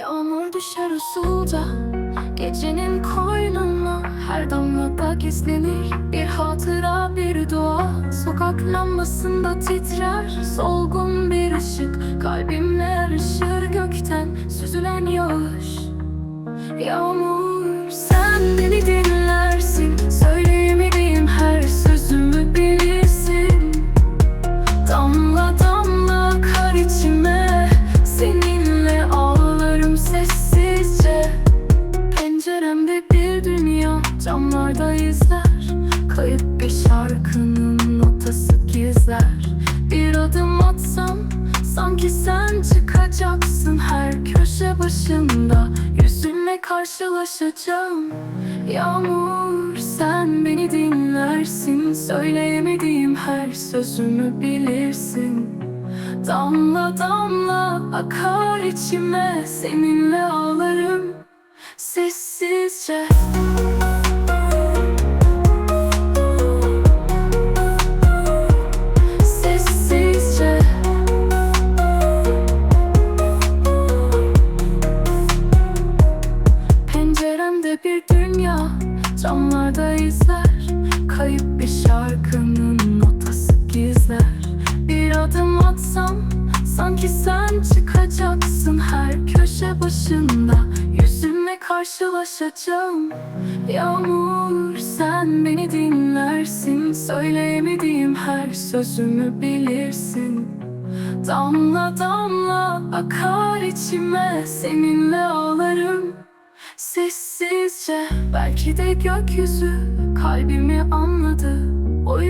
Yağmur düşer usulca Gecenin koynuna Her damlada gizlenir Bir hatıra bir dua Sokak lambasında titrer Solgun bir ışık Kalbimle yarışır gökten Süzülen yağış. Yağmur Camlarda izler Kayıp bir şarkının notası gizler. Bir adım atsam Sanki sen çıkacaksın. Her köşe başında Yüzünle karşılaşacağım. Yağmur sen beni dinlersin. Söyleyemediğim her sözümü bilirsin. Damla damla akar içime Seninle ağlarım Camlarda izler Kayıp bir şarkının notası gizler. Bir adım atsam Sanki sen çıkacaksın. Her köşe başında Yüzümle karşılaşacağım. Yağmur sen beni dinlersin. Söyleyemediğim her sözümü bilirsin. Damla damla akar içime Seninle ağlarım. Sessizce Belki de gökyüzü kalbimi anladı. O yüzden